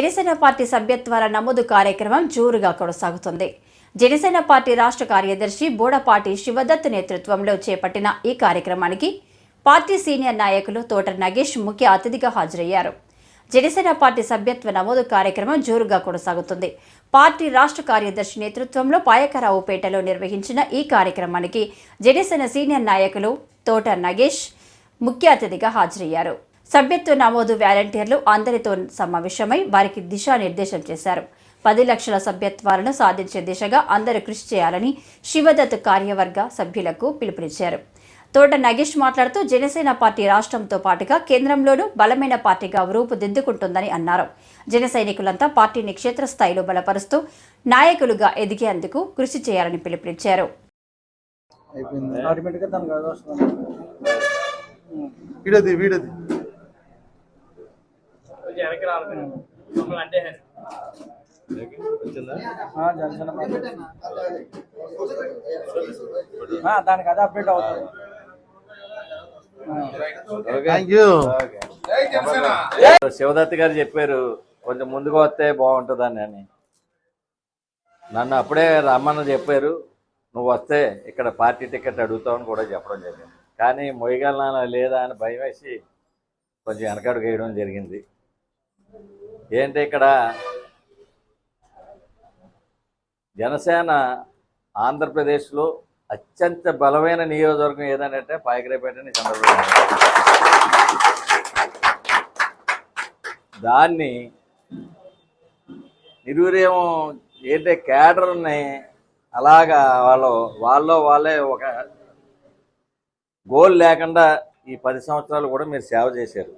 Janasena party సభ్యత్వాల నమోదు కార్యక్రమం జోరుగా కొనసాగుతుంది. జనసేన పార్టీ రాష్ట్ర కార్యదర్శి బోడపాటి శివదత్ నేతృత్వంలో చేపట్టిన ఈ కార్యక్రమానికి పార్టీ సీనియర్ నాయకులు తోట నగేష్ ముఖ్య అతిథిగా హాజరయ్యారు. జనసేన పార్టీ సభ్యత్వ నమోదు కార్యక్రమం జోరుగా కొనసాగుతుంది. పార్టీ రాష్ట్ర కార్యదర్శి నేతృత్వంలో పాయకరావుపేటలో నిర్వహించిన ఈ కార్యక్రమానికి జనసేన సీనియర్ నాయకులు తోట నగేష్ ముఖ్య అతిథిగా హాజరయ్యారు. సభ్యత్వ నమోదు వాలంటీర్లు అందరితో సమావేశమై వారికి దిశానిర్దేశం చేశారు. పది లక్షల సభ్యత్వాలను సాధించే దిశగా అందరూ కృషి చేయాలని శివదత్ కార్యవర్గ సభ్యులకు పిలుపునిచ్చారు. తోట నగేష్ మాట్లాడుతూ జనసేన పార్టీ రాష్ట్రంతో పాటుగా కేంద్రంలోనూ బలమైన పార్టీగా రూపుదిద్దుకుంటుందని అన్నారు. జన సైనికులంతా పార్టీని క్షేత్రస్థాయిలో బలపరుస్తూ నాయకులుగా ఎదిగేందుకు కృషి చేయాలని పిలుపునిచ్చారు. వీడది వీడది. అంటే ఆ, జనసేన పార్టీ. ఆ, దానికి అదే అప్డేట్ అవుతుంది. శివదత్తి గారు చెప్పారు కొంచెం ముందుకు వస్తే బాగుంటుందని అని. నన్ను అప్పుడే రమ్మని చెప్పారు నువ్వు వస్తే ఇక్కడ పార్టీ టికెట్ అడుగుతావని కూడా చెప్పడం జరిగింది. కానీ మొయ్యగలనా లేదా అని భయం వేసి కొంచెం వెనకడుగు వేయడం జరిగింది. ఏంటి ఇక్కడ? జనసేన ఆంధ్రప్రదేశ్లో అత్యంత బలమైన నియోజకవర్గం ఏదంటే పాయకరేపేటని సందర్భంగా దాన్ని నిరువురేమో ఏంటంటే క్యాడర్ని అలాగా వాళ్ళు వాళ్ళు వాళ్ళే ఒక గోల్ లేకుండా ఈ పది సంవత్సరాలు కూడా మీరు సేవ చేశారు.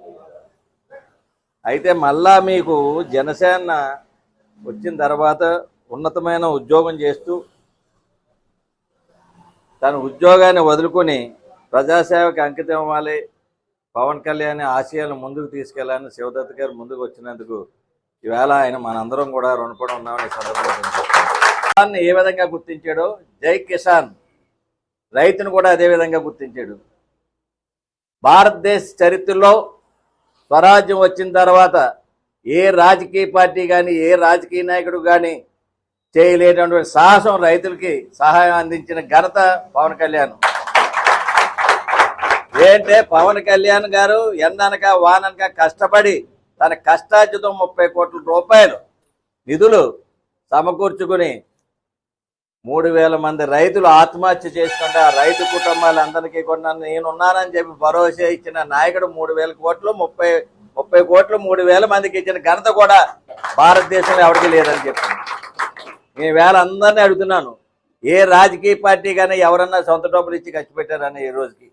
అయితే మళ్ళా మీకు జనసేన వచ్చిన తర్వాత ఉన్నతమైన ఉద్యోగం చేస్తూ తన ఉద్యోగాన్ని వదులుకొని ప్రజాసేవకి అంకితం ఇవ్వాలి పవన్ కళ్యాణ్ ఆశయాలను ముందుకు తీసుకెళ్ళాలని శివదత్ గారు ముందుకు వచ్చినందుకు ఈవేళ ఆయన మనందరం కూడా రుణపడి ఉన్నామని సందర్భంగా ఏ విధంగా గుర్తించాడో జై కిసాన్. రైతును కూడా అదే విధంగా గుర్తించాడు. భారతదేశ చరిత్రలో స్వరాజ్యం వచ్చిన తర్వాత ఏ రాజకీయ పార్టీ కానీ ఏ రాజకీయ నాయకుడు కానీ చేయలేనటువంటి సాహసం రైతులకి సహాయం అందించిన ఘనత పవన్ కళ్యాణ్. ఏంటే పవన్ కళ్యాణ్ గారు ఎండనక వాననక కష్టపడి తన కష్టార్జితం ముప్పై కోట్ల రూపాయలు నిధులు సమకూర్చుకుని మూడు వేల మంది రైతులు ఆత్మహత్య చేసుకుంటే ఆ రైతు కుటుంబాలందరికీ కూడా నేనున్నానని చెప్పి భరోసా ఇచ్చిన నాయకుడు మూడు వేల కోట్లు ముప్పై ముప్పై కోట్లు మూడు వేల మందికి ఇచ్చిన ఘనత కూడా భారతదేశంలో ఎవరికి లేదని చెప్పింది నేను వేళ అందరినీ అడుగుతున్నాను ఏ రాజకీయ పార్టీ కానీ ఎవరన్నా సొంత డబ్బులు ఇచ్చి ఖర్చు పెట్టారని ఈ రోజుకి?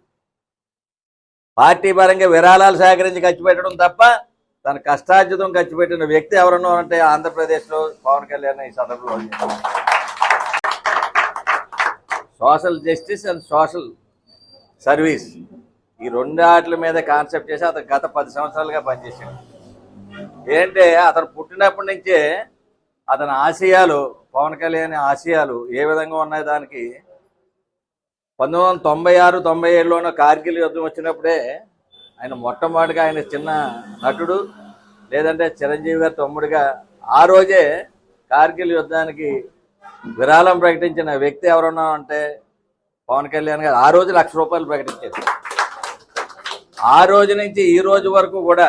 పార్టీ పరంగా విరాళాలు సేకరించి ఖర్చు పెట్టడం తప్ప తన కష్టార్జితం ఖర్చు పెట్టిన వ్యక్తి ఎవరన్నా అంటే ఆంధ్రప్రదేశ్లో పవన్ కళ్యాణ్ ఈ సందర్భంలో social justice and social service. ఈ రెండు ఆటల మీద కాన్సెప్ట్ చేసి అతను గత పది సంవత్సరాలుగా పనిచేశాడు. ఏంటంటే అతను పుట్టినప్పటి నుంచే అతని ఆశయాలు పవన్ కళ్యాణ్ ఆశయాలు ఏ విధంగా ఉన్నాయి దానికి? పంతొమ్మిది వందల తొంభై ఆరు తొంభై ఏడులోనో కార్గిల్ యుద్ధం వచ్చినప్పుడే ఆయన మొట్టమొదటిగా ఆయన చిన్న నటుడు లేదంటే చిరంజీవి గారి తమ్ముడిగా ఆ రోజే కార్గిల్ యుద్ధానికి విరాళం ప్రకటించిన వ్యక్తి ఎవరన్నా అంటే పవన్ కళ్యాణ్ గారు ఆ రోజు లక్ష రూపాయలు ప్రకటించారు. ఆ రోజు నుంచి ఈ రోజు వరకు కూడా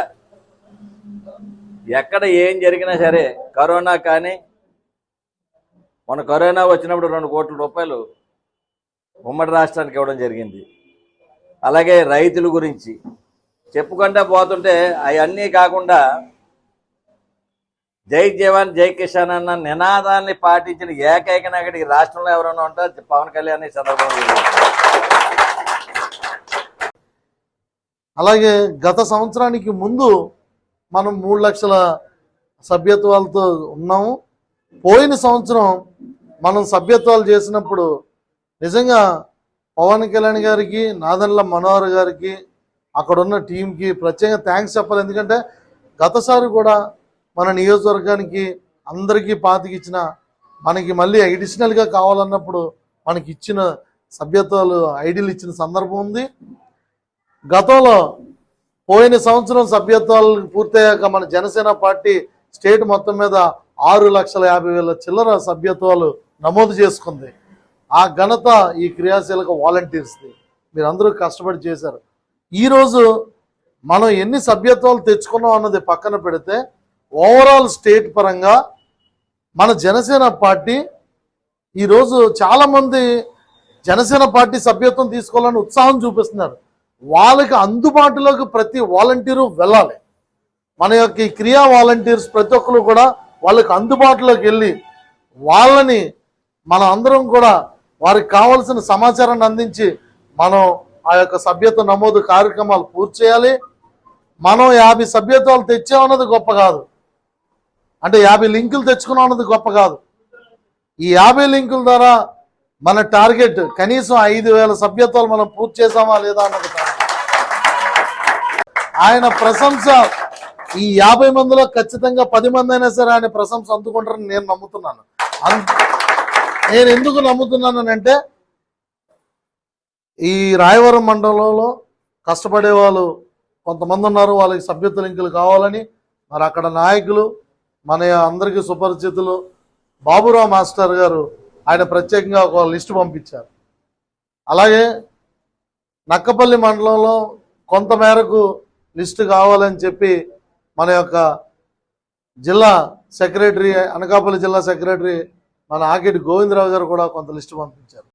ఎక్కడ ఏం జరిగినా సరే కరోనా కానీ మన కరోనా వచ్చినప్పుడు రెండు కోట్ల రూపాయలు ఉమ్మడి రాష్ట్రానికి ఇవ్వడం జరిగింది. అలాగే రైతుల గురించి చెప్పుకుంటా పోతుంటే అవన్నీ కాకుండా జై జవాన్ జై కిసాన్ అన్న నినాదాన్ని పాటించిన ఏకైక నాయకుడు రాష్ట్రంలో ఎవరైనా ఉంటే పవన్ కళ్యాణ్ ఈ సందర్భంగా అలాగే గత సంవత్సరానికి ముందు మనం మూడు లక్షల సభ్యత్వాలతో ఉన్నాము. పోయిన సంవత్సరం మనం సభ్యత్వాలు చేసినప్పుడు నిజంగా పవన్ కళ్యాణ్ గారికి నాదన్ల మనోహర్ గారికి అక్కడ ఉన్న టీంకి ప్రత్యేకంగా థ్యాంక్స్ చెప్పాలి. ఎందుకంటే గతసారి కూడా మన నియోజకవర్గానికి అందరికీ పాతికి ఇచ్చిన మనకి మళ్ళీ అడిషనల్గా కావాలన్నప్పుడు మనకి ఇచ్చిన సభ్యత్వాలు ఐడీలు ఇచ్చిన సందర్భం ఉంది. గతంలో పోయిన సంవత్సరం సభ్యత్వాలు పూర్తయ్యాక మన జనసేన పార్టీ స్టేట్ మొత్తం మీద ఆరు లక్షల యాభై వేల చిల్లర సభ్యత్వాలు నమోదు చేసుకుంది. ఆ ఘనత ఈ క్రియాశీలక వాలంటీర్స్ది. మీరందరూ కష్టపడి చేశారు. ఈరోజు మనం ఎన్ని సభ్యత్వాలు తెచ్చుకున్నాం అన్నది పక్కన పెడితే ఓవరాల్ స్టేట్ పరంగా మన జనసేన పార్టీ ఈరోజు చాలామంది జనసేన పార్టీ సభ్యత్వం తీసుకోవాలని ఉత్సాహం చూపిస్తున్నారు. వాళ్ళకి అందుబాటులోకి ప్రతి వాలంటీరు వెళ్ళాలి. మన యొక్క ఈ క్రియా వాలంటీర్స్ ప్రతి ఒక్కరు కూడా వాళ్ళకి అందుబాటులోకి వెళ్ళి వాళ్ళని మన అందరం కూడా వారికి కావలసిన సమాచారాన్ని అందించి మనం ఆ యొక్క సభ్యత్వ నమోదు కార్యక్రమాలు పూర్తి చేయాలి. మనం యాభై సభ్యత్వాలు తెచ్చామన్నది గొప్ప కాదు. అంటే యాభై లింకులు తెచ్చుకున్నాం అన్నది గొప్ప కాదు. ఈ యాభై లింకుల ద్వారా మన టార్గెట్ కనీసం ఐదు వేల సభ్యత్వాలు మనం పూర్తి చేసామా లేదా అన్నది కాదు. ఆయన ప్రశంస ఈ యాభై మందిలో ఖచ్చితంగా పది మంది అయినా సరే ఆయన ప్రశంస అందుకుంటారని నేను నమ్ముతున్నాను. నేను ఎందుకు నమ్ముతున్నానంటే ఈ రాయవరం మండలంలో కష్టపడే వాళ్ళు కొంతమంది ఉన్నారు వాళ్ళకి సభ్యత్వ లింకులు కావాలని. మరి అక్కడ నాయకులు మన అందరికీ సుపరిచితులు బాబురావు మాస్టర్ గారు ఆయన ప్రత్యేకంగా ఒక లిస్టు పంపించారు. అలాగే నక్కపల్లి మండలంలో కొంత మేరకు లిస్టు కావాలని చెప్పి మన యొక్క జిల్లా సెక్రటరీ అనకాపల్లి జిల్లా సెక్రటరీ మన ఆకిటి గోవిందరావు గారు కూడా కొంత లిస్టు పంపించారు.